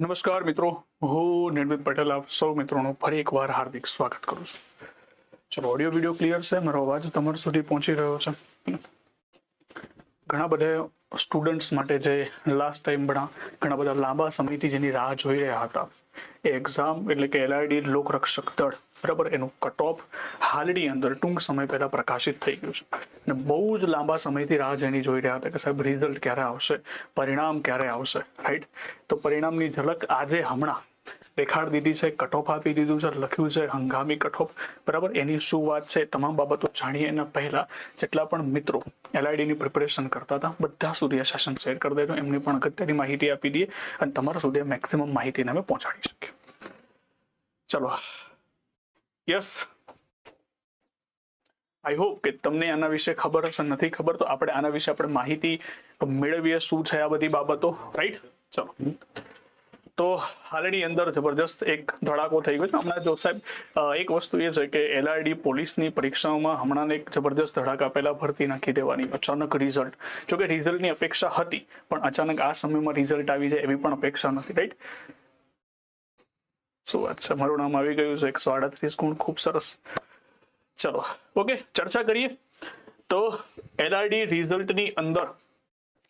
નમસ્કાર મિત્રો, હું નિર્મિત પટેલ, આપ સૌ મિત્રોનું ફરી એકવાર હાર્દિક સ્વાગત કરું છું. ચલો ઓડિયો વીડિયો ક્લિયર છે, મારો અવાજ તમારા સુધી પહોંચી રહ્યો છે. ઘણા બધા સ્ટુડન્ટ્સ માટે જે લાસ્ટ ટાઈમ ભણા ઘણા બધા લાંબા સમયથી જેની રાહ જોઈ રહ્યા હતા. એ એક્ઝામ એટલે કે એલઆઈડી લોકરક્ષક દળ, બરાબર? એનું કટ ઓફ હાલની અંદર ટૂંક સમય પહેલા પ્રકાશિત થઈ ગયું છે. અને બહુ જ લાંબા સમયથી રાહ જેની જોઈ રહ્યા હતા કે સાહેબ રિઝલ્ટ ક્યારે આવશે? પરિણામ ક્યારે આવશે? રાઈટ તો પરિણામની ઝલક આજે હમણાં દેખાડ દીધી છે કટઓફ આપી દીધું છે, લખ્યું છે, હંગામી કટઓફ બરાબર? એની શું વાત છે? તમામ બાબતો જાણીએ એના પહેલા જેટલા પણ મિત્રો એલઆઈડીની પ્રિપેરેશન કરતા હતા, બધા સુધી આ સેશન શેર કરી દેજો. એમની પણ અગત્યની માહિતી આપી દઈએ અને તમારા સુધી મેક્સિમમ માહિતીને અમે પહોંચાડી શકીએ. ચલો. યસ આઈ હોપ કે તમને આના વિશે ખબર હશે, નથી ખબર, તો આપણે આના વિશે આપણે માહિતી મેળવીએ શું છે આ બધી બાબતો. રાઈટ ચલો. તો હાલની અંદર જબરજસ્ત એક ધડાકો થઈ ગયો છે. હમણાં જો સાહેબ એક વસ્તુ એ છે કે એલઆરડી પોલીસની પરીક્ષાઓમાં હમણાં એક જબરજસ્ત ધડાકા પહેલા ભરતી નાખી દેવાની, અચાનક રિઝલ્ટ જો કે રિઝલ્ટની અપેક્ષા હતી, પણ અચાનક આ સમયમાં રિઝલ્ટ આવી જાય એવી પણ અપેક્ષા નથી રાઈટ શું વાત છે? મારું નામ આવી ગયું છે, એકસો આડત્રીસ ગુણ, ખૂબ સરસ. ચલો ઓકે ચર્ચા કરીએ. તો એલઆરડી રિઝલ્ટની અંદર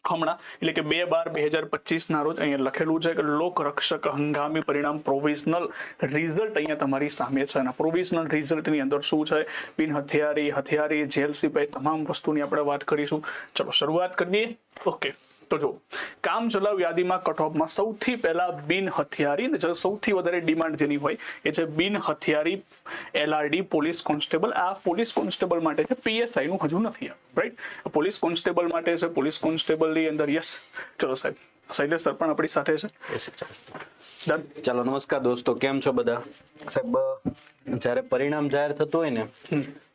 હમણાં, એટલે કે બે બાર બે હજાર પચીસના રોજ અહીંયા લખેલું છે કે લોક રક્ષક હંગામી પરિણામ પ્રોવિઝનલ રિઝલ્ટ અહીંયા તમારી સામે છે. અને પ્રોવિઝનલ રિઝલ્ટની અંદર શું છે? બિન હથિયારી હથિયારી, જેલ સિપાઈ તમામ વસ્તુની આપણે વાત કરીશું. ચલો, શરૂઆત કરીએ ઓકે તો જો કામ ચલાવ યાદીમાં કટઓફમાં સૌથી પહેલા બિન હથિયારી ને સૌથી વધારે ડિમાન્ડ જેની હોય એ છે બિન હથિયારી એલઆરડી પોલીસ કોન્સ્ટેબલ. આ પોલીસ કોન્સ્ટેબલ માટે છે પીએસઆઈ નું હજુ નથી રાઈટ પોલીસ કોન્સ્ટેબલ માટે છે પોલીસ કોન્સ્ટેબલની અંદર યસ. ચલો સાહેબ શૈલેષ સર પણ આપણી સાથે છે. ચાલો નમસ્કાર દોસ્તો કેમ છો બધા? સાહેબ જ્યારે પરિણામ જાહેર થતું હોય ને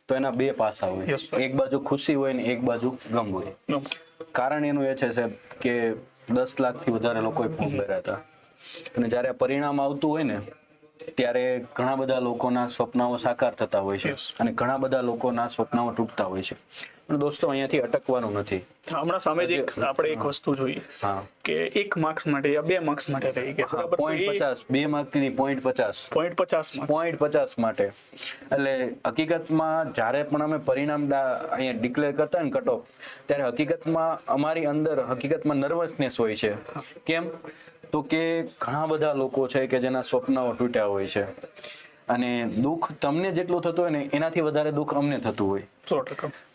તો એના બે પાસા હોય. એક બાજુ ખુશી હોય ને એક બાજુ ગમ હોય. કારણ એનું એ છે સાહેબ કે દસ લાખથી વધારે લોકોએ ફોર્મ ભર્યા હતા. અને જ્યારે પરિણામ આવતું હોય ને ત્યારે ઘણા બધા લોકોના સ્વપ્નાઓ સાકાર થતા હોય છે અને ઘણા બધા લોકોના સ્વપ્નાઓ તૂટતા હોય છે. પણ દોસ્તો અહીંયાથી અટકવાનું નથી. હમણાં સામે જ એક આપણે એક વસ્તુ જોઈએ કે એક માર્ક્સ માટે યા બે માર્ક્સ માટે રહી ગયા બરાબર? પોઈન્ટ પચાસ બે માર્કની પોઈન્ટ પચાસ. પોઈન્ટ પચાસ પોઈન્ટ પચાસ માટે. એટલે હકીકતમાં જ્યારે પણ અમે પરિણામ અહીંયા ડિક્લેર કરતા ને કટ ત્યારે હકીકતમાં અમારી અંદર હકીકતમાં નર્વસનેસ હોય છે. કેમ? તો કે ઘણા બધા લોકો છે કે જેના સ્વપ્નાઓ તૂટ્યા હોય છે. અને દુઃખ તમને જેટલું થતું હોય ને એનાથી વધારે દુઃખ અમને થતું હોય.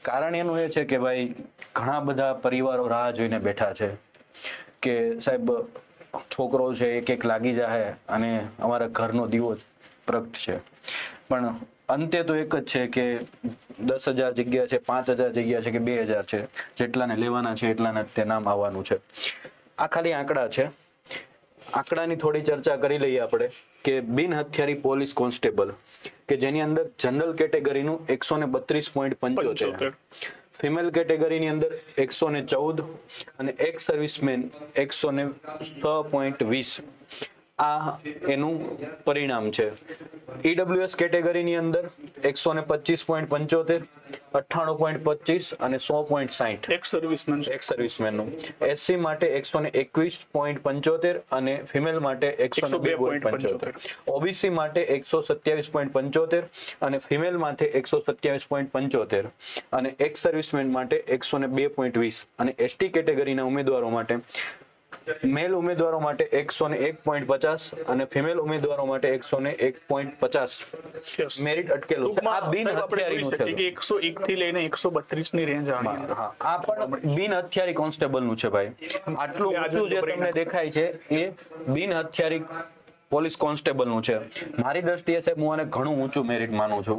કારણ એનું એ છે કે ભાઈ ઘણા બધા પરિવારો રાહ જોઈને બેઠા છે કે સાહેબ છોકરો છે એક એક લાગી જાય અને અમારા ઘરનો દીવો પ્રગટ છે. પણ અંતે તો એક જ છે કે દસ હજાર જગ્યા છે પાંચ હજાર જગ્યા છે કે બે હજાર છે. જેટલાને લેવાના છે એટલાને તે નામ આવવાનું છે. આ ખાલી આંકડા છે. આંકડાની થોડી ચર્ચા કરી લઈએ આપણે કે બિન હથિયારી પોલીસ કોન્સ્ટેબલ કે જેની અંદર જનરલ કેટેગરીનું એકસો ને બત્રીસ પોઈન્ટ પંચોતેર. ફિમેલ કેટેગરીની અંદર એકસો ને ચૌદ અને એક્સ સર્વિસમેન એકસો ને છ પોઈન્ટ વીસ આ એનું પરિણામ છે. ઈડબ્લ્યુએસ કેટેગરીની અંદર એકસો ને પચીસ પોઈન્ટ પંચોતેર અઠ્ઠાણું પોઈન્ટ પચીસ અને સો પોઈન્ટ સાહીઠ એક સર્વિસમેન એક સર્વિસમેનનું એસસી માટે એકસો ને એકવીસ પોઈન્ટ પંચોતેર અને ફિમેલ માટે એકસો બે પોઈન્ટ પંચોતેર. ઓબીસી માટે એકસો સત્યાવીસ પોઈન્ટ પંચોતેર અને ફિમેલ માટે એકસો સત્યાવીસ પોઈન્ટ પંચોતેર. અને એક સર્વિસમેન માટે એકસો ને બે પોઈન્ટ વીસ. અને એસટી કેટેગરીના ઉમેદવારો માટે મેલ ઉમેદવારો માટે એકસો ને એક પોઈન્ટ પચાસ અને ફિમેલ ઉમેદવારો માટે એકસો ને એક પોઈન્ટ પચાસ. મેરિટ અટકેલું છે. આ બિન હથિયારીનું છે. એકસો એક થી લઈને એકસો બત્રીસની રેન્જ આવી આ પણ બિન હથિયારી કોન્સ્ટેબલનું છે ભાઈ. આટલું ઊંચું જે તમને દેખાય છે એ બિન હથિયારી પોલીસ કોન્સ્ટેબલનું છે. મારી દ્રષ્ટિએ સાહેબ હું આને ઘણું ઊંચું મેરિટ માનું છું.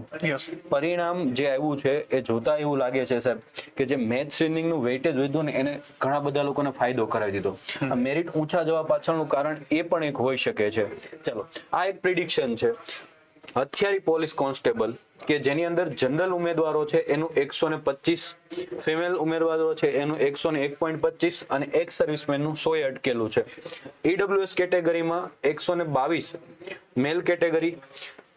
પરિણામ જે આવ્યું છે એ જોતા એવું લાગે છે સાહેબ કે જે મેથનું વેઇટેજ વધ્યું ને એને ઘણા બધા લોકોને ફાયદો કરાવી દીધો. મેરિટ ઊંચા જવા પાછળનું કારણ એ પણ એક હોઈ શકે છે. ચલો આ એક પ્રિડિક્શન છે. હથિયારી પોલીસ કોન્સ્ટેબલ કે જેની અંદર જનરલ ઉમેદવારો છે, એનું એકસો ને પચીસ ફિમેલ ઉમેદવારો છે, એનું એકસો ને એક પોઈન્ટ પચીસ અને એક સર્વિસમેનનું સો અટકેલું છે. ઈડબ્લ્યુએસ કેટેગરીમાં એકસો ને બાવીસ મેલ કેટેગરી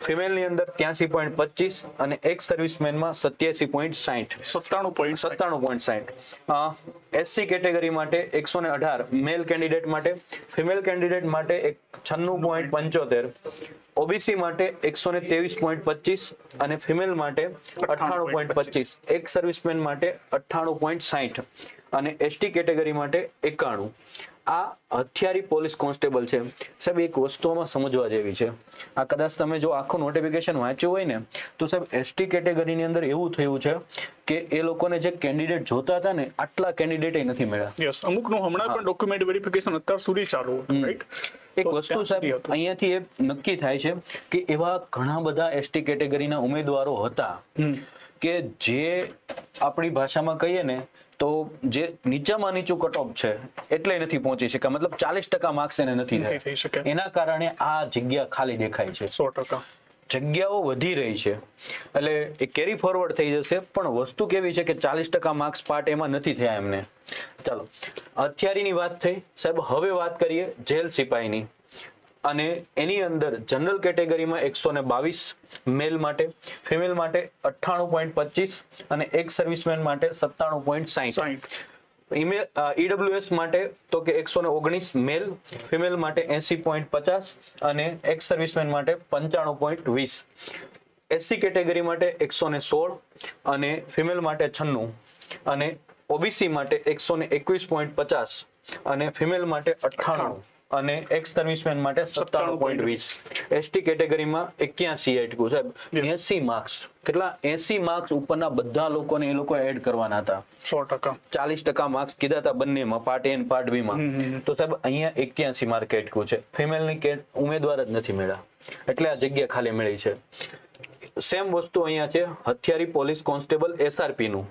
ફિમેલની અંદર ત્યાસી પોઈન્ટ પચીસ અને એક્સ સર્વિસમેનમાં સત્યાસી પોઈન્ટ સાઠ સત્તાણું પોઈન્ટ સત્તાણું પોઈન્ટ સાઠ એસસી કેટેગરી માટે એકસો ને અઢાર. મેલ કેન્ડિડેટ માટે ફિમેલ કેન્ડિડેટ માટે એક છન્નું પોઈન્ટ પંચોતેર. ઓબીસી માટે એકસો ને ત્રેવીસ પોઈન્ટ પચીસ અને ફિમેલ માટે અઠ્ઠાણું પોઈન્ટ પચીસ. એક સર્વિસમેન માટે અઠ્ઠાણું પોઈન્ટ સાઠ અને એસટી કેટેગરી માટે એકાણું. આ હથિયારી પોલીસ કોન્સ્ટેબલ છે. સાહેબ એક વસ્તુઓમાં સમજવા જેવી છે. આ કદાચ તમે જો આખું નોટિફિકેશન વાંચ્યું હોય ને તો સાહેબ એસટી કેટેગરીની અંદર એવું થયું છે કે એ લોકોને જે કેન્ડિડેટ જોતા હતા ને આટલા કેન્ડિડેટ નથી મળ્યા. યસ અમુકનું હમણાં પણ ડોક્યુમેન્ટ વેરિફિકેશન અત્યાર સુધી ચાલુ રાઈટ એક વસ્તુ સાહેબ અહીંયાથી એ નક્કી થાય છે કે એવા ઘણા બધા એસટી કેટેગરીના ઉમેદવારો હતા કે જે આપણી ભાષામાં કહીએ ને તો જે નીચામાં નીચું કટ ઓફ છે એટલે નથી પહોંચી શક્યા. મતલબ ચાલીસ ટકા માર્ક્સ એને નથી થઈ શકે એના કારણે આ જગ્યા ખાલી દેખાય છે. સો ટકા. જગ્યાઓ વધી રહી છે. એટલે એ કેરી ફોરવર્ડ થઈ જશે પણ વસ્તુ કેવી છે કે ચાલીસ ટકા માર્ક્સ પાર્ટ એમાં નથી થયા એમને. ચાલો હથિયારીની વાત થઈ. સાહેબ હવે વાત કરીએ જેલ સિપાહીની અને એની અંદર જનરલ કેટેગરીમાં એકસો ને બાવીસ મેલ માટે ફિમેલ માટે અઠ્ઠાણું પોઈન્ટ પચીસ અને એક સર્વિસમેન માટે સત્તાણું પોઈન્ટ સાહીઠ. ઈમેલ ઈડબ્લ્યુએસ માટે તો કે એકસો ને ઓગણીસ મેલ ફિમેલ માટે એસી પોઈન્ટ પચાસ અને એક્સ સર્વિસમેન માટે પંચાણું પોઈન્ટ વીસ. એસસી કેટેગરી માટે એકસો ને સોળ અને ફિમેલ માટે છન્નું અને ઓબીસી માટે એકસો ને એકવીસ પોઈન્ટ પચાસ અને ફિમેલ માટે અઠ્ઠાણું. અને એક્સ સર્વિસમેન માટે સત્તાણું પોઈન્ટ વીસ. એસટી કેટેગરીમાં એક્યાસી એટકું સાહેબ એસી માર્ક્સ કેટલા? એસી માર્ક્સ ઉપરના બધા લોકોને એ લોકો એડ કરવાના હતા. સો ટકા. ચાલીસ ટકા માર્ક્સ કીધા હતા બંનેમાં પાર્ટ એ પાર્ટ બી માં. તો સાહેબ અહીંયા એક્યાસી માર્ક એટકું છે. ફિમેલની કેટ ઉમેદવાર જ નથી મળ્યા. એટલે આ જગ્યા ખાલી મળી છે. સેમ વસ્તુ અહીંયા છે. હથિયારી પોલીસ કોન્સ્ટેબલ એસઆરપી નું.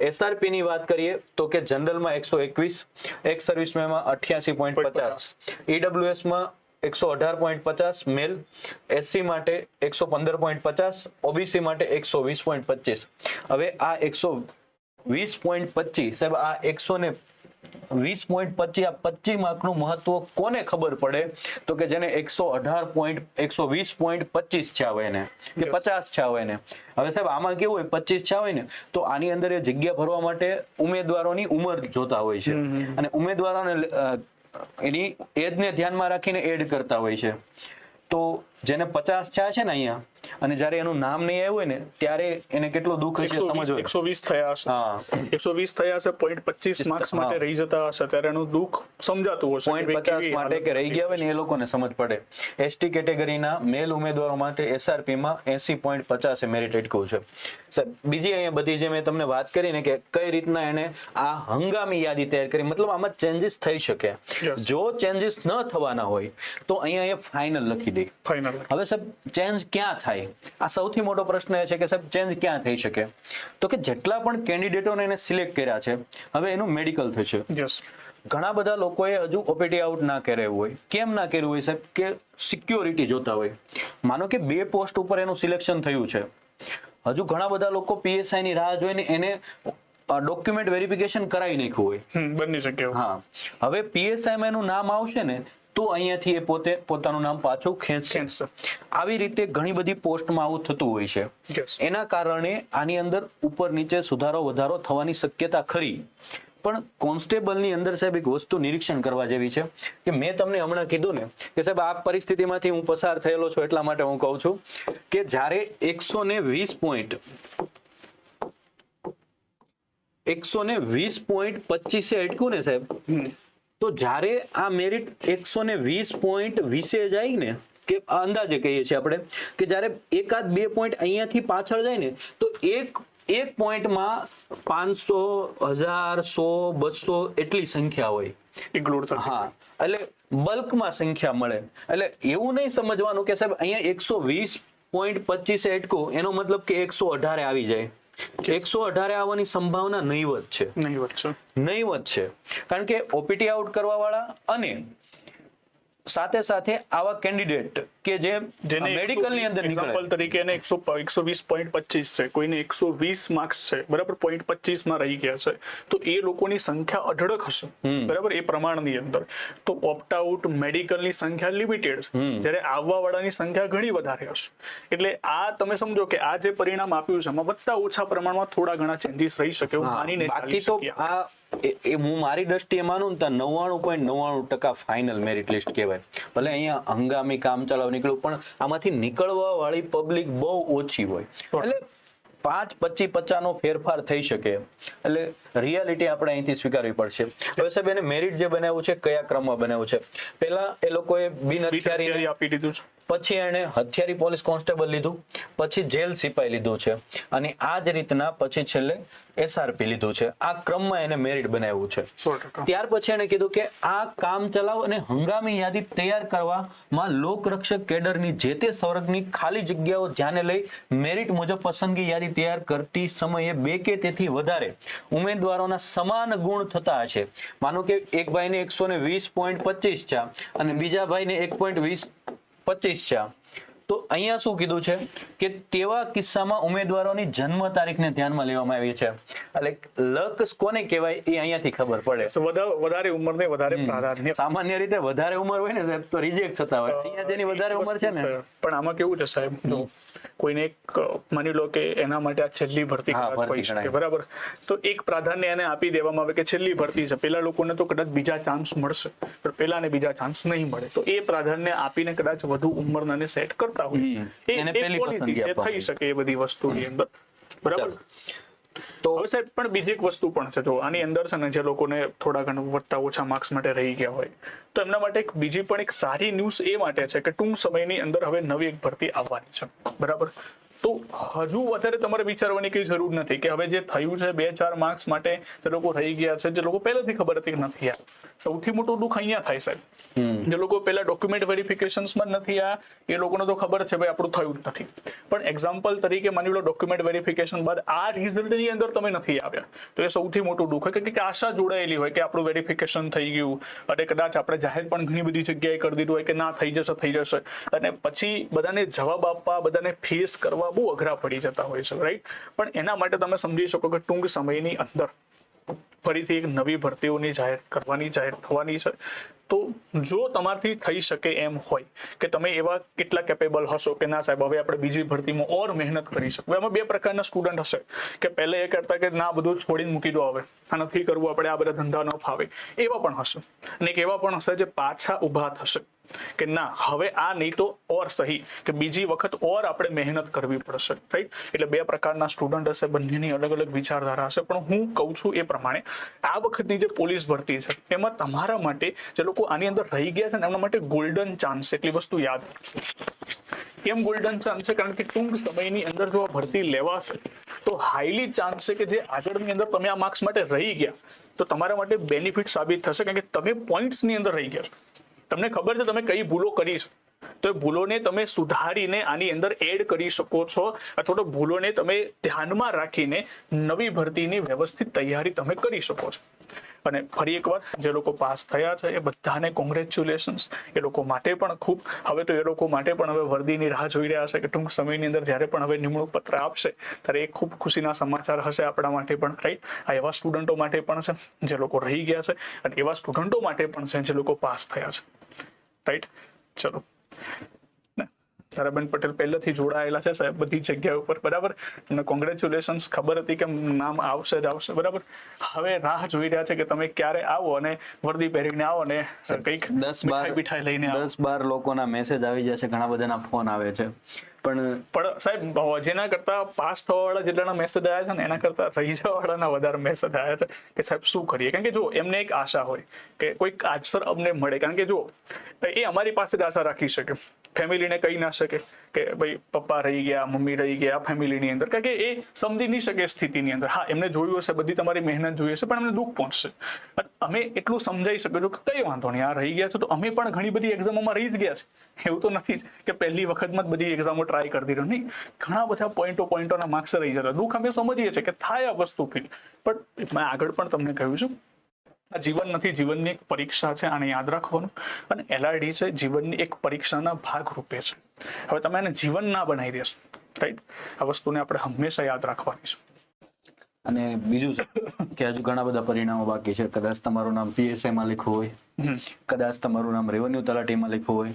એસઆરપી ની વાત કરીએ તો કે જનરલમાં એકસો એકવીસ એક્સ સર્વિસમેનમાં અઠ્યાસી પોઈન્ટ પચાસ ઈડબ્લ્યુએસમાં એકસો અઢાર પોઈન્ટ પચાસ, મેલ એસસી માટે એકસો પંદર પોઈન્ટ પચાસ ઓબીસી માટે એકસો વીસ પોઈન્ટ પચીસ. હવે આ એકસો વીસ પોઈન્ટ પચીસ, સાહેબ, આ એકસો ને વીસ પોઈન્ટ પચીસ આ પચીસ માર્કનું મહત્વ કોને ખબર પડે? તો કે જેને એકસો અઢાર પોઈન્ટ એકસો વીસ પોઈન્ટ પચીસ છ્યા હોય ને કે પચાસ ને હવે સાહેબ આમાં કેવું હોય? પચીસ છે આવે ને તો આની અંદર એ જગ્યા ભરવા માટે ઉમેદવારોની ઉંમર જોતા હોય છે. અને ઉમેદવારોને એની એજને ધ્યાનમાં રાખીને એડ કરતા હોય છે. તો જેને પચાસ છ્યા છે ને અહીંયા અને જ્યારે એનું નામ નહીં આવ્યું હોય ને ત્યારે એને કેટલો દુઃખ હશે સમજો એકસો વીસ થયા હશે. એકસો વીસ થયા હશે પોઈન્ટ પચીસ માર્ક્સ માટે રહી જતા હશે ત્યારે એનું દુઃખ સમજાતું હશે પોઈન્ટ પચાસ માટે કે રહી ગયા હોય ને એ લોકોને સમજ પડે. એસટી કેટેગરીના મેલ ઉમેદવારો માટે એસઆરપી માં એસી પોઈન્ટ પચાસ મેરિટ એટકું છે. સાહેબ બીજી અહીંયા બધી જે મેં તમને વાત કરી ને કે કઈ રીતના એને આ હંગામી યાદી તૈયાર કરી મતલબ આમાં ચેન્જીસ થઈ શકે. જો ચેન્જીસ ન થવાના હોય તો અહીંયા એ ફાઇનલ લખી દે. ફાઇનલ હવે સાહેબ ચેન્જ ક્યાં થાય? આ સૌથી મોટો પ્રશ્ન એ છે કે સાહેબ ચેન્જ ક્યાં થઈ શકે? તો કે જેટલા પણ કેન્ડિડેટોને એને સિલેક્ટ કર્યા છે હવે એનું મેડિકલ થશે ઘણા બધા લોકોએ હજુ ઓપીટી આઉટ ના કર્યું હોય. કેમ ના કર્યું હોય સાહેબ? કે સિક્યોરિટી જોતા હોય. માનો કે બે પોસ્ટ ઉપર એનું સિલેક્શન થયું છે. હજુ ઘણા બધા લોકો પીએસઆઈ ની રાહ જોઈને એને ડોક્યુમેન્ટ વેરિફિકેશન કરાવી નાખ્યું હોય. બની શકે હા. હવે પીએસઆઈ માં એનું નામ આવશે ને તો અહીંયાથી એ પોતે પોતાનું નામ પાછું ખેંચશે. આવી રીતે ઘણી બધી પોસ્ટમાં આવું થતું હોય છે. એના કારણે આની અંદર ઉપર નીચે સુધારો વધારો થવાની શક્યતા ખરી. પણ કોન્સ્ટેબલની અંદર સાહેબ એક વસ્તુ નિરીક્ષણ કરવા જેવી છે કે મેં તમને હમણાં કીધું ને કે સાહેબ આ પરિસ્થિતિમાંથી હું પસાર થયેલો છું એટલા માટે હું કહું છું કે જ્યારે એકસો ને વીસ પોઈન્ટ એકસો ને વીસ પોઈન્ટ પચીસે અટક્યું ને સાહેબ તો જ્યારે આ મેરિટ એકસો ને વીસ પોઈન્ટ વીસે જાય ને કે અંદાજે કહીએ છીએ આપણે કે જ્યારે એકાદ બે પોઈન્ટ અહીંયાથી પાછળ જાય ને તો એક એક પોઈન્ટમાં પાંચસો હજાર સો બસો એટલી સંખ્યા હોય. ઇન્ક્લુડ હા એટલે બલ્કમાં સંખ્યા મળે. એટલે એવું નહીં સમજવાનું કે સાહેબ અહીંયા એકસો વીસ પોઈન્ટ પચીસે એટકું એનો મતલબ કે એકસો અઢારે આવી જાય. એકસો અઢારે આવવાની સંભાવના નહીવત છે. નહીવત છે. નહીવત છે. કારણ કે ઓપીટી આઉટ કરવા વાળા અને સાથે સાથે આવા કેન્ડિડેટ કે જે મેડિકલની અંદર એક્ઝામ્પલ તરીકે એને એકસો એકસો વીસ પોઈન્ટ પચીસ છે. કોઈને એકસો વીસ માર્ક્સ છે. બરાબર? પોઈન્ટ પચીસમાં રહી ગયા છે. તો એ લોકોની સંખ્યા અઢળક હશે. બરાબર? એ પ્રમાણની અંદર. તો ઓપ્ટ આઉટ મેડિકલની સંખ્યા લિમિટેડ છે. જ્યારે આવવા વાળાની સંખ્યા ઘણી વધારે હશે. એટલે આ તમે સમજો કે આ જે પરિણામ આપ્યું છે એમાં વધતા ઓછા પ્રમાણમાં થોડા ઘણા ચેન્જીસ રહી શકે બાકી તો આ એ- હું મારી દ્રષ્ટિએ માનું ને ત્યાં નવ્વાણું પોઈન્ટ નવ્વાણું ટકા ફાઇનલ મેરિટ લિસ્ટ કહેવાય. ભલે અહીંયા હંગામી કામ ચલાવ નીકળ્યું પણ આમાંથી નીકળવા વાળી પબ્લિક બહુ ઓછી હોય. એટલે પાંચ પચી પચાનો ફેરફાર થઈ શકે. એટલે રિયાલિટી આપણે અહીંથી સ્વીકારવી પડશે. હવે સાહેબ એને મેરિટ જે બનાવ્યું છે કયા ક્રમમાં બનાવ્યું છે? પહેલા એ લોકોએ બિન હથિયારી આપી દીધું છે. પછી એણે હથિયારી પોલીસ કોન્સ્ટેબલ લીધું પછી જેલ સિપાઈ લીધું છે અને આ જ રીતના પછી છેલ્લે એસઆરપી લીધું છે. આ ક્રમમાં એને મેરિટ બનાવ્યું છે. ત્યાર પછી એને કીધું કે આ કામ ચલાવ અને હંગામી યાદી તૈયાર કરવામાં લોકરક્ષક કેડરની જે તે સ્વર્ગની ખાલી જગ્યાઓ ધ્યાને લઈ મેરિટ મુજબ પસંદગી યાદી તૈયાર કરતી સમયે બે કે તેથી વધારે ઉમેદવારોના સમાન ગુણ થતા હશે માનો કે એક ભાઈને એકસો ને વીસ પોઈન્ટ પચીસ છે અને બીજા ભાઈને એક પોઈન્ટ વીસ પચીસ છે તો અહીંયા શું કીધું છે કે તેવા કિસ્સામાં ઉમેદવારોની જન્મ તારીખને ધ્યાનમાં લેવામાં આવી છે. એટલે લક કોને કહેવાય એ અહીંયાથી ખબર પડે. વધારે ઉંમરને વધારે પ્રાધાન્ય. સામાન્ય રીતે વધારે ઉંમર હોય ને સાહેબ તો રિજેક્ટ થતા હોય. અહીંયા જેની વધારે ઉંમર છે ને. પણ આમાં કેવું છે સાહેબ? જો કોઈને એક માની લો કે એના માટે આ છેલ્લી ભરતી. બરાબર? તો એક પ્રાધાન્ય એને આપી દેવામાં આવે કે છેલ્લી ભરતી છે. પેલા લોકોને તો કદાચ બીજા ચાન્સ મળશે પણ પેલાને બીજા ચાન્સ નહીં મળે. તો એ પ્રાધાન્ય આપીને કદાચ વધુ ઉંમરનાને સેટ કરતા હોય. એને પહેલી પસંદગી થઈ શકે એ બધી વસ્તુની અંદર. બરાબર? તો હવે સાહેબ પણ બીજી એક વસ્તુ પણ છે જો આની અંદર છે ને જે લોકોને થોડા ઘણા વધતા ઓછા માર્ક્સ માટે રહી ગયા હોય તો એમના માટે એક બીજી પણ એક સારી ન્યૂઝ એ માટે છે કે ટૂંક સમયની અંદર હવે નવી એક ભરતી આવવાની છે. બરાબર? તો હજુ વધારે તમારે વિચારવાની કઈ જરૂર નથી કે હવે જે થયું છે બે ચાર માર્ક્સ માટે જે લોકો રહી ગયા છે જે લોકો પહેલેથી ખબર હતી કે નથી આ. સૌથી મોટું દુઃખ અહીંયા થાય સાહેબ. જે લોકો પહેલા ડોક્યુમેન્ટ વેરિફિકેશન્સમાં નથી આ એ લોકોને તો ખબર છે ભાઈ આપણું થયું જ નથી. પણ એક્ઝામ્પલ તરીકે માની લો ડોક્યુમેન્ટ વેરિફિકેશન બાદ આ રિઝલ્ટની અંદર તમે નથી આવ્યા. તો એ સૌથી મોટું દુઃખ હોય કે આશા જોડાયેલી હોય કે આપણું વેરિફિકેશન થઈ ગયું. અને કદાચ આપણે જાહેર પણ ઘણી બધી જગ્યાએ કરી દીધું હોય કે ના થઈ જશે થઈ જશે. અને પછી બધાને જવાબ આપવા બધાને ફેસ કરવા બહુ અઘરા પડી જતા હોય છે રાઈટ પણ એના માટે તમે સમજી શકો કે ટૂંક સમયની અંદર ફરીથી એક નવી ભરતીઓની જાહેર કરવાની, જાહેર થવાની છે. તો જો તમારથી થઈ શકે એમ હોય કે તમે એવા કેટલા કેપેબલ હશો કે ના સાહેબ, હવે આપણે બીજી ભરતીમાં ઓર મહેનત કરી શકીએ. એમાં બે પ્રકારના સ્ટુડન્ટ હશે કે પહેલે એ કરતા કે ના બધું છોડીને મૂકી દો હવે. આ નથી કરવું, આપણે આ બધા ધંધા ન ફાવે. એવા પણ હશે. અને એવા પણ હશે જે પાછા ઊભા થશે. કે ના, હવે આ નહીં તો ઓર સહી. કે બીજી વખત ઓર આપણે મહેનત કરવી પડશે રાઈટ એટલે બે પ્રકારના સ્ટુડન્ટ હશે, બંનેની અલગ અલગ વિચારધારા હશે. પણ હું કહું છું એ પ્રમાણે, આ વખતની જે પોલીસ ભરતી છે, એમાં તમારા માટે જે લોકો આની અંદર રહી ગયા છે ને, એમના માટે ગોલ્ડન ચાન્સ એટલી વસ્તુ યાદ કેમ ગોલ્ડન ચાન્સ છે? કારણ કે ટૂંક સમયની અંદર જો આ ભરતી લેવાશે, તો હાઈલી ચાન્સ છે કે જે આગળની અંદર તમે આ માર્ક્સ માટે રહી ગયા, તો તમારા માટે બેનિફિટ સાબિત થશે. કારણ કે તમે પોઈન્ટ્સની અંદર રહી ગયા છો. તમને ખબર છે તમે કઈ ભૂલો કરી છે? તો એ ભૂલોને તમે સુધારીને આની અંદર એડ કરી શકો છો અથવા તો ભૂલોને તમે ધ્યાનમાં રાખીને નવી ભરતીની વ્યવસ્થિત તૈયારી તમે કરી શકો છો. અને ફરી એકવાર જે લોકો પાસ થયા છે, એ બધાને કોંગ્રેચ્યુલેશન્સ એ લોકો માટે પણ ખૂબ. હવે તો એ લોકો માટે પણ હવે વર્દીની રાહ જોઈ રહ્યા છે કે ટૂંક સમયની અંદર જ્યારે પણ હવે નિમણૂક પત્ર આપશે, ત્યારે એ ખૂબ ખુશીના સમાચાર હશે આપણા માટે પણ રાઈટ આ એવા સ્ટુડન્ટો માટે પણ છે, જે લોકો રહી ગયા છે અને એવા સ્ટુડન્ટો માટે પણ છે, જે લોકો પાસ થયા છે. રાઈટ ચલો. ને, તારાબેન પટેલ પહેલેથી જોડાયેલા છે સાહેબ બધી જગ્યા ઉપર બરાબર? અને કોંગ્રેચ્યુલેશન્સ ખબર હતી કે નામ આવશે જ આવશે બરાબર? હવે રાહ જોઈ રહ્યા છે કે તમે ક્યારે આવો અને વર્દી પહેરીને આવો ને કંઈક દસ બાર મીઠાઈ લઈને દસ બાર લોકોના મેસેજ આવી જાય છે ઘણા બધાના ફોન આવે છે. પણ પણ સાહેબ જેના કરતા પાસ થવા વાળા જેટલાના મેસેજ આવ્યા છે ને એના કરતા રહી જવા વાળાના વધારે મેસેજ આવ્યા છે કે સાહેબ શું કરીએ? કારણ કે જો એમને એક આશા હોય કે કોઈક આન્સર અમને મળે. કારણ કે જો એ અમારી પાસે જ આશા રાખી શકે. ફેમિલીને કહી ના શકે કે ભાઈ, પપ્પા રહી ગયા, મમ્મી રહી ગયા ફેમિલીની અંદર. કારણ કે એ સમજી નહીં શકે સ્થિતિની અંદર. હા, એમને જોયું હશે, બધી તમારી મહેનત જોઈ હશે, પણ એમને દુઃખ પહોંચશે. અમે એટલું સમજાઈ શકીએ છો કે કઈ વાંધો નહીં, આ રહી ગયા છે, તો અમે પણ ઘણી બધી એક્ઝામોમાં રહી જ ગયા છે એવું તો નથી જ કે પહેલી વખતમાં જ બધી એક્ઝામો ટ્રાય કરી દીધો નહીં, ઘણા બધા પોઈન્ટો પોઈન્ટોના માર્ક્સ રહી જતા. દુઃખ અમે સમજીએ છીએ કે થાય આ વસ્તુ ફીલ. પણ મેં આગળ પણ તમને કહ્યું છું આ જીવન નથી જીવનની એક પરીક્ષા છે આને યાદ રાખવાનું. અને એલઆરડી છે જીવનની એક પરીક્ષાના ભાગ રૂપે છે. હવે તમે એને જીવન ના બનાવી દેશો રાઈટ આ વસ્તુને આપણે હંમેશા યાદ રાખવાની છે. અને બીજું છે કે હજુ ઘણા બધા પરિણામો બાકી છે. કદાચ તમારું નામ પીએસઆઈમાં લખ્યું હોય કદાચ તમારું નામ રેવન્યુ તલાટીમાં લખ્યું હોય.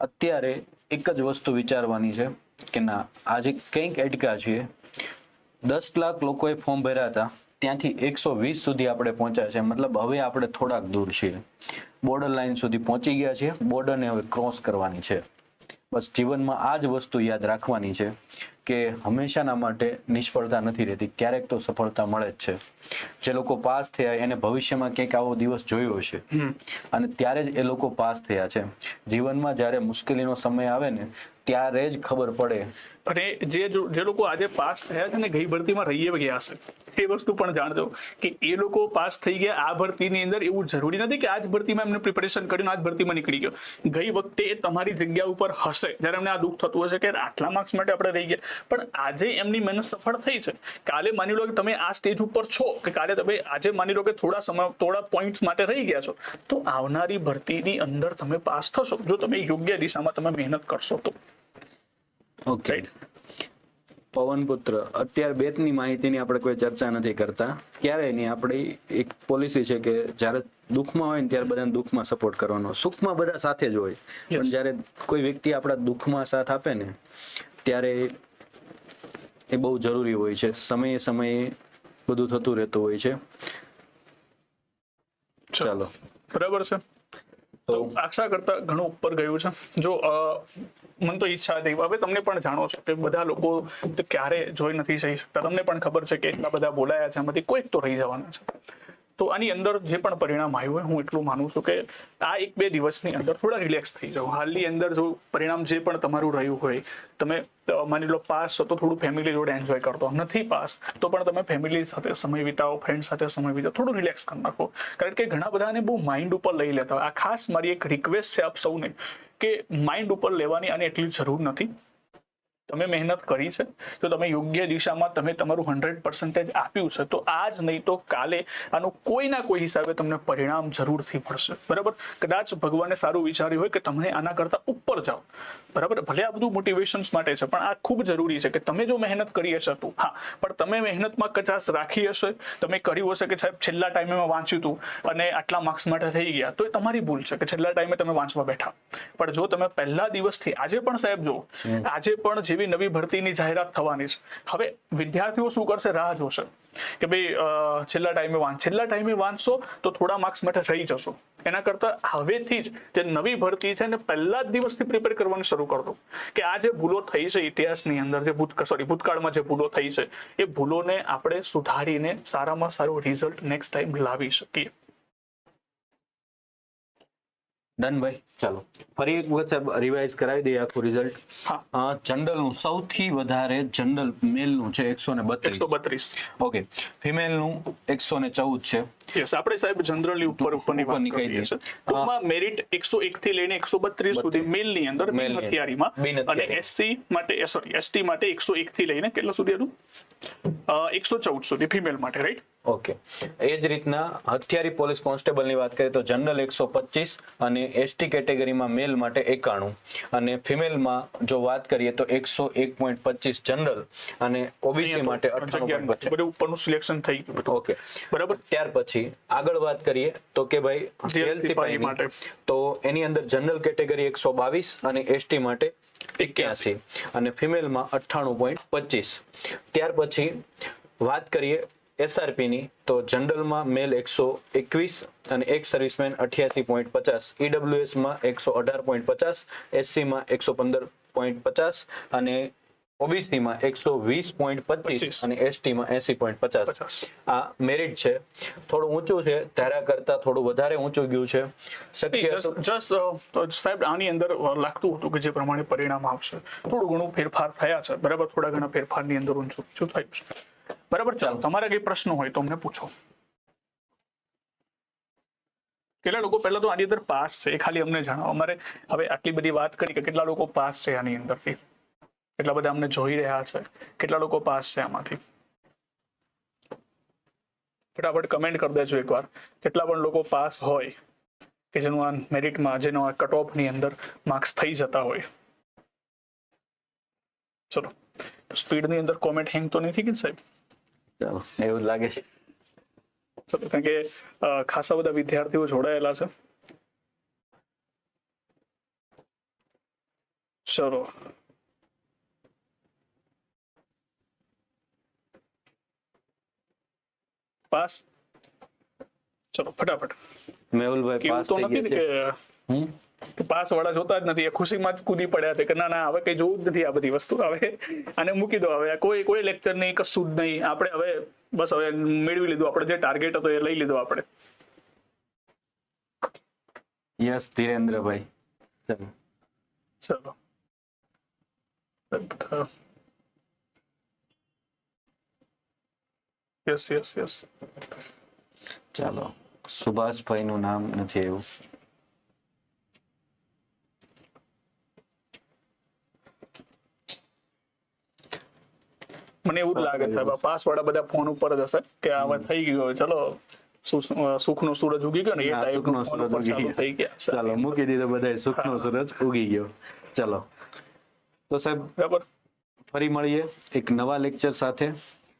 અત્યારે એક જ વસ્તુ વિચારવાની છે કે ના આજે કંઈક અટક્યા છીએ. દસ લાખ લોકોએ ફોર્મ ભર્યા હતા. ત્યાંથી એકસો વીસ સુધી આપણે પહોંચ્યા છે મતલબ હવે આપણે થોડાક દૂર છીએ. બોર્ડર લાઈન સુધી પહોંચી ગયા છીએ. બોર્ડરને હવે ક્રોસ કરવાની છે. બસ જીવનમાં આ જ વસ્તુ યાદ રાખવાની છે કે હંમેશાના માટે નિષ્ફળતા નથી રહેતી. ક્યારેક તો સફળતા મળે જ છે. જે લોકો પાસ થયા એને ભવિષ્યમાં ક્યાંક આવો દિવસ જોયો હશે. અને ત્યારે જ એ લોકો પાસ થયા છે. જીવનમાં જ્યારે મુશ્કેલીનો સમય આવે ને ત્યારે જ ખબર પડે. અને જે જે લોકો આજે પાસ થયા છે ને ગઈ ભરતીમાં રહીએ ગયા હશે એ વસ્તુ પણ જાણજો કે એ લોકો પાસ થઈ ગયા આ ભરતીની અંદર એવું જરૂરી નથી કે આજ ભરતીમાં એમને પ્રિપેરેશન કરીને આજ ભરતીમાં નીકળી ગયો. ગઈ વખતે એ તમારી જગ્યા ઉપર હશે, જ્યારે એમને આ દુઃખ થતું હશે કે આટલા માર્ક્સ માટે આપણે રહી ગયા. પણ આજે એમની મહેનત સફળ થઈ છે. કાલે માની લો કે તમે આ સ્ટેજ ઉપર છો કે કાલે તમે આજે માની લો કે થોડા સમય, થોડા પોઈન્ટ્સ માટે રહી ગયા છો, તો આવનારી ભરતીની અંદર તમે પાસ થશો. જો તમે યોગ્ય દિશામાં તમે મહેનત કરશો તો. ઓકે પવનપુત્ર અત્યારે બેતની માહિતીની આપણે કોઈ ચર્ચા નથી કરતા. ક્યારે એની આપણી એક પોલિસી છે કે જ્યારે દુઃખમાં હોય ને ત્યારે બધાને દુઃખમાં સપોર્ટ કરવાનો. સુખમાં બધા સાથે જ હોય. પણ જ્યારે કોઈ વ્યક્તિ આપણા દુઃખમાં સાથ આપે ને ત્યારે એ બહુ જરૂરી હોય છે. સમયે સમયે બધું થતું રહેતું હોય છે. ચાલો. બરાબર છે. તો આશા કરતા ઘણું ઉપર ગયું છે. જો મને તો ઈચ્છા હતી, હવે તમને પણ જાણો છો કે બધા લોકો ક્યારે જોઈ નથી જઈ શકતા. તમને પણ ખબર છે કે એટલા બધા બોલાયા છે એમાંથી કોઈક તો રહી જવાના છે. તો આની અંદર જે પણ પરિણામ આવ્યું હોય, હું એટલું માનું છું કે આ એક બે દિવસની અંદર થોડા રિલેક્સ થઈ જાઓ. હાલની અંદર જો પરિણામ જે પણ તમારું રહ્યું હોય, તમે માની લો પાસ છો તો થોડું ફેમિલી જોડે એન્જોય કરતો. નથી પાસ તો પણ તમે ફેમિલી સાથે સમય વિતાવો ફ્રેન્ડ સાથે સમય વિતાવો, થોડું રિલેક્સ કરી નાખો. કારણ કે ઘણા બધાને બહુ માઇન્ડ ઉપર લઈ લેતા આ ખાસ મારી એક રિક્વેસ્ટ છે આપ સૌને, કે માઇન્ડ ઉપર લેવાની આને એટલી જરૂર નથી. તમે મહેનત કરી છે તો તમે યોગ્ય દિશામાં તમે તમારું હંડ્રેડ પર્સન્ટેજ આપ્યું છે તો આજ નહીં તો કાલે આનું કોઈના કોઈ હિસાબે તમને પરિણામ જરૂરથી મળશે. બરાબર? કદાચ ભગવાને સારું વિચાર્યું હોય કે તમને આના કરતા ઉપર જાઓ. બરાબર? ભલે આ બધું મોટિવેશન્સ માટે છે પણ આ ખૂબ જરૂરી છે કે તમે જો મહેનત કરી હશે તો. હા પણ તમે મહેનતમાં કચાશ રાખી હશે તમે કર્યું હશે કે સાહેબ છેલ્લા ટાઈમે મેં વાંચ્યું હતું અને આટલા માર્ક્સ માટે રહી ગયા તો એ તમારી ભૂલ છે કે છેલ્લા ટાઈમે તમે વાંચવા બેઠા. પણ જો તમે પહેલા દિવસથી આજે પણ સાહેબ જો આજે પણ જેવી નવી ભરતીની જાહેરાત થવાની છે. હવે વિદ્યાર્થીઓ શું કરશે? રાહ જોશે કે ભાઈ છેલ્લા ટાઈમે વાંચ, છેલ્લા ટાઈમે વાંચશો તો થોડા માર્ક્સ માટે રહી જશો. એના કરતા હવેથી જ જે નવી ભરતી છે ને પહેલા જ દિવસથી પ્રિપેર કરવાનું શરૂ કરી દો. કે આ જે ભૂલો થઈ છે ઇતિહાસની અંદર, જે ભૂત સોરી ભૂતકાળમાં જે ભૂલો થઈ છે, એ ભૂલોને આપણે સુધારીને સારામાં સારું રિઝલ્ટ નેક્સ્ટ ટાઈમ લાવી શકીએ. ડન ભાઈ ચાલો. ફરી એક વખત રિવાઇઝ કરાવી દઈએ આખું રિઝલ્ટ જનરલનું સૌથી વધારે જનરલ મેલનું છે એકસો ને બત્રીસ. બત્રીસ. ઓકે. ફિમેલનું એકસો ને ચૌદ છે. યસ આપણે સાહેબ જનરલી ઉપર ઉપરની વાત કરી કહી છે. ટૂંકમાં મેરિટ એકસો એક થી લઈને એકસો બત્રીસ સુધી મેલની અંદર. મેલ હથિયારીમાં અને એસસી માટે સોરી એસટી માટે એકસો એક થી લઈને કેટલા સુધી હતું? એકસો ચૌદ સુધી ફિમેલ માટે રાઈટ ઓકે એ જ રીતના હથિયારી પોલીસ કોન્સ્ટેબલની વાત કરીએ તો જનરલ એકસો પચીસ અને એસટી કેટેગરીમાં મેલ માટે એકાણું. અને ફિમેલમાં જો વાત કરીએ તો એકસો એક પોઈન્ટ પચીસ જનરલ અને ઓબીસી માટે અઠ્ઠાણું બધું ઉપરનું સિલેક્શન થઈ ગયું ઓકે બરાબર? ત્યાર પછી આગળ વાત કરીએ તો કે ભાઈ સિપાહી માટે. તો એની અંદર જનરલ કેટેગરી એકસો બાવીસ અને એસટી માટે એક્યાસી. અને ફિમેલમાં અઠ્ઠાણું પોઈન્ટ પચીસ. ત્યાર પછી વાત કરીએ એસઆરપી ની તો જનરલમાં મેલ એકસો એકવીસ અને એક સર્વિસમેન અઠ્યાસી પોઈન્ટ પચાસ. ઈડબ્લ્યુએસમાં એકસો અઢાર પોઈન્ટ પચાસ એસસીમાં એકસો પંદર પોઈન્ટ પચાસ અને ઓબીસીમાં એકસો વીસ પોઈન્ટ પચીસ 25. અને એસટીમાં એસી પોઈન્ટ પચાસ. 50. આ મેરિટ છે. થોડું ઊંચું છે ધારા કરતા થોડું વધારે ઊંચું ગયું છે. શક્ય તો- જસ્ટ સાહેબ આની અંદર લાગતું હતું કે જે પ્રમાણે પરિણામ આવશે. થોડું ઘણું ફેરફાર થયા છે. બરાબર? થોડા ઘણા ફેરફારની અંદર ઊંચું થયું છે. બરાબર, ચાલો, તમારા કઈ પ્રશ્નો હોય તો અમને પૂછો. કેટલા લોકો પહેલા તો આની અંદર પાસ છે? એ ખાલી અમને જણાવો. અમારે હવે આટલી બધી વાત કરી કે કેટલા લોકો પાસ છે આની અંદરથી? કેટલા બધા અમને જોઈ રહ્યા છે? કેટલા લોકો પાસ છે આમાંથી? ફટાફટ કમેન્ટ કરી દેજો એકવાર. કેટલા પણ લોકો પાસ હોય કે જેનું આ મેરિટમાં જેનો આ કટ ઓફની અંદર માર્ક્સ થઈ જતા હોય. ચલો સ્પીડની અંદર કોમેન્ટ હેંગ તો નથી કે સાહેબ? ચાલો. એવું જ લાગે છે. ચલો કારણ કે અ, ખાસા બધા વિદ્યાર્થીઓ જોડાયેલા છે. ચલો. પાસ. ચલો ફટાફટ. મેહુલભાઈ કેવું પાસ તો થઈ નથી ને ગયા છે કે પાસ વાળા જોતા જ નથી એ ખુશીમાં જ કૂદી પડ્યા છે કે ના ના હવે કઈ જોવું જ નથી આ બધી વસ્તુ. હવે આને મૂકી દો હવે કોઈ કોઈ લેક્ચર નહીં કશું જ નહીં. આપણે હવે બસ હવે મેળવી લીધું. આપણે જે ટાર્ગેટ હતો એ લઈ લીધો આપણે. યસ ધીરેન્દ્રભાઈ. ચાલો. ચલો. Yes yes yes. ચાલો. સુભાષભાઈ નું નામ નથી એવું મને એવું જ લાગે સાહેબ આ પાસ વાળા બધા ફોન ઉપર જ હશે કે આવા થઈ ગયો. હવે ચલો સુખનો સૂરજ ઉગી ગયો ને એ ટાઈપનો સૂરજ ઉગી થઈ ગયા. ચાલો મૂકી દીધો બધા સુખનો સૂરજ ઉગી ગયો. ચલો. તો સાહેબ બરાબર. ફરી મળીએ એક નવા લેક્ચર સાથે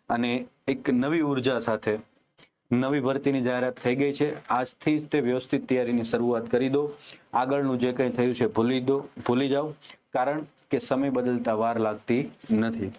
અને એક નવી ઊર્જા સાથે. નવી ભરતીની જાહેરાત થઈ ગઈ છે. આજથી જ તે વ્યવસ્થિત તૈયારીની શરૂઆત કરી દો. આગળનું જે કંઈ થયું છે ભૂલી દો ભૂલી જાઓ. કારણ કે સમય બદલતા વાર લાગતી નથી.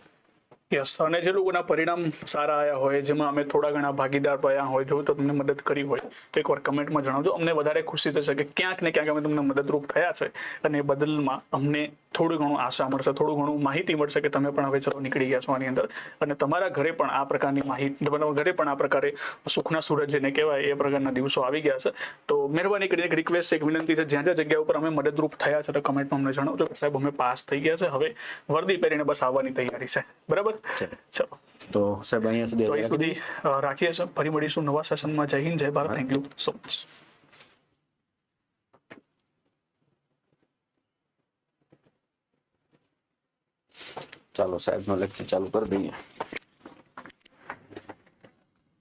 યસ અને જે લોકોના પરિણામ સારા આવ્યા હોય, જેમાં અમે થોડા ઘણા ભાગીદાર રહ્યા હોય, જો તો તમને મદદ કરી હોય, તો એકવાર કમેન્ટમાં જણાવજો. અમને વધારે ખુશી થશે કે ક્યાંક ને ક્યાંક અમે તમને મદદરૂપ થયા છે, અને એ બદલમાં અમને થોડું ઘણું આશા મળશે, થોડું ઘણું માહિતી મળશે કે તમે પણ હવે ચલો નીકળી ગયા છો આની અંદર. અને તમારા ઘરે પણ આ પ્રકારની માહિતી ઘરે પણ આ પ્રકારે સુખના સૂરજ જેને કહેવાય, એ પ્રકારના દિવસો આવી ગયા છે. તો મહેરબાની કરીને એક રિક્વેસ્ટ એક વિનંતી છે, જ્યાં જ્યાં જગ્યા ઉપર અમે મદદરૂપ થયા છે, તો કમેન્ટમાં અમને જણાવજો સાહેબ, અમે પાસ થઈ ગયા છે. હવે વર્દી પહેરીને બસ આવવાની તૈયારી છે. બરાબર. ચલો. તો સાહેબ અહીંયા સુધી તો અહીં સુધી અ, રાખીએ છીએ. ફરી મળીશું નવા સેશનમાં. જય હિન્દ જય Bharat. Thank you so much ચાલો સાહેબનો લેક્ચર ચાલુ કરી દઈએ.